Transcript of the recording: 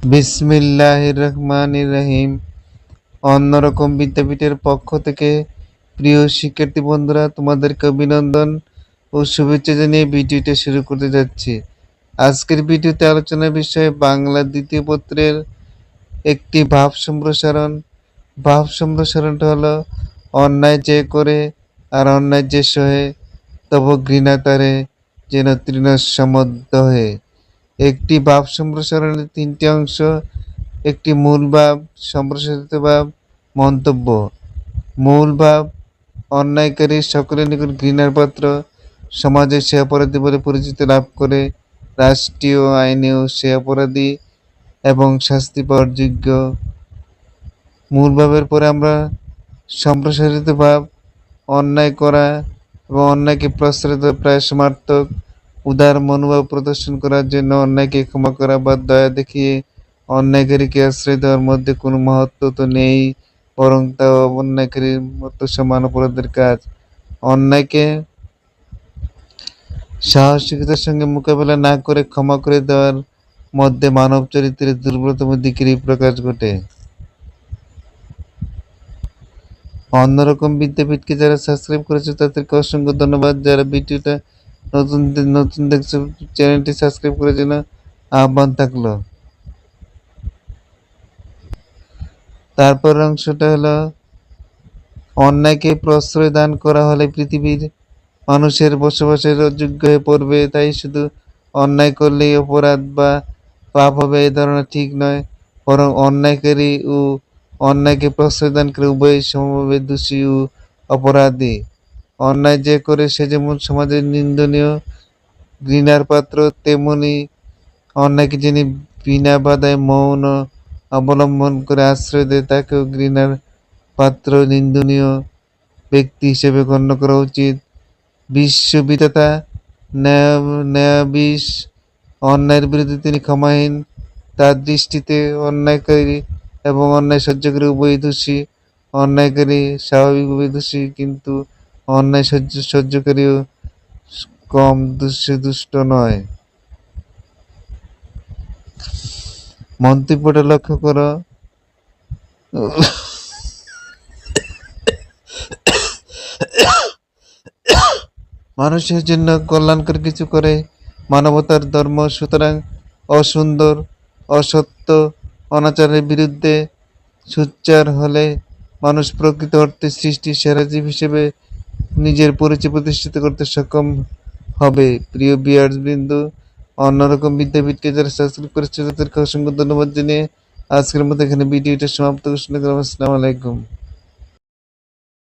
বিসমিল্লাহির রহমান রহিম। অন্যরকম বিদ্যাপীঠের পক্ষ থেকে প্রিয় শিক্ষার্থী বন্ধুরা, তোমাদেরকে অভিনন্দন ও শুভেচ্ছা জানিয়ে ভিডিওটা শুরু করতে যাচ্ছি। আজকের ভিডিওতে আলোচনার বিষয়ে বাংলা দ্বিতীয় পত্রের একটি ভাব সম্প্রসারণ। ভাব সম্প্রসারণটা হলো, অন্যায় যে করে আর অন্যায় যে সহে, তব ঘৃণা তারে যেন তৃণ সমদ্ধ হয়ে একটি ভাব সম্প্রসারণের তিনটি অংশ, একটি মূল ভাব সম্প্রসারিত ভাব, মন্তব্য। মূল ভাব, অন্যায়কারী সকলের নিকট ঘৃণার পাত্র, সমাজে সে অপরাধী বলে পরিচিতি লাভ করে, রাষ্ট্রীয় আইনেও সে অপরাধী এবং শাস্তি পাওয়ার যোগ্য। মূল ভাবের পরে আমরা সম্প্রসারিত ভাব, অন্যায় করা এবং অন্যায়কে প্রশ্রয় প্রায় সমার্থক উদার মনোভাব প্রদর্শন করার জন্য অন্যায়কে ক্ষমা করা বা দয়া দেখিয়ে অন্যায়কারীকে আশ্রয় দেওয়ার মধ্যে কোনো মহত্ব তো নেই, বরং তা অন্যায়কারীর মতো সমান অপরাধের কাজ। অন্যায়কে সাহসিকতার সঙ্গে মোকাবেলা না করে ক্ষমা করে দেওয়ার মধ্যে মানব চরিত্রের দুর্বলতম দিকেরই প্রকাশ ঘটে। অন্যরকম বিদ্যাপীঠকে যারা সাবস্ক্রাইব করেছে তাদেরকে অসংখ্য ধন্যবাদ। যারা ভিডিওটা নতুন নতুন দেখছে, চ্যানেলটি সাবস্ক্রাইব করার জন্য আহ্বান থাকল। তারপর অংশটা হলো, অন্যায়কে প্রশ্রয় দান করা হলে পৃথিবীর মানুষের বসবাসের অযোগ্য হয়ে পড়বে, তাই শুধু অন্যায় করলেই অপরাধ বা পাপ হবে এই ধারণা ঠিক নয়, বরং অন্যায়কারী ও অন্যায়কে প্রশ্রয় দান করে উভয়ই সমভাবে দোষী ও অপরাধী। অন্যায় যে করে সে যেমন সমাজের নিন্দনীয়, ঘৃণার পাত্র, তেমনি অন্যায়কে যিনি বিনা বাধায় মৌন অবলম্বন করে আশ্রয় দেয়, তাকেও ঘৃণার পাত্র, নিন্দনীয় ব্যক্তি হিসেবে গণ্য করা উচিত। বিশ্ববিদাতা ন্যায়াবিষ অন্যায়ের বিরুদ্ধে তিনি ক্ষমাহীন। তার দৃষ্টিতে অন্যায়কারী এবং অন্যায় সহ্যকারী উভয় দোষী। অন্যায়কারী স্বাভাবিকভাবে দোষী, কিন্তু অন্যায় সহ্য, সহ্যকারীও কম দুষ্ট নয়। মন্তব্যটা লক্ষ্য করো। মানুষের জন্য কল্যাণকর কিছু করে মানবতার ধর্ম, সুতরাং অসুন্দর, অসত্য, অনাচারের বিরুদ্ধে সুচ্চার হলে মানুষ প্রকৃত অর্থে সৃষ্টির সেরা জীব হিসেবে নিজের পরিচয় প্রতিষ্ঠিত করতে সক্ষম হবে। প্রিয় বিয়ার্স বিন্দু অন্যরকম বিদ্যাপীঠকে যারা সাবস্ক্রাইব করেছে, তাদেরকে অসংখ্য ধন্যবাদ জানিয়ে আজকের মতো এখানে ভিডিওটা সমাপ্ত ঘোষণা করলাম আসসালামু আলাইকুম।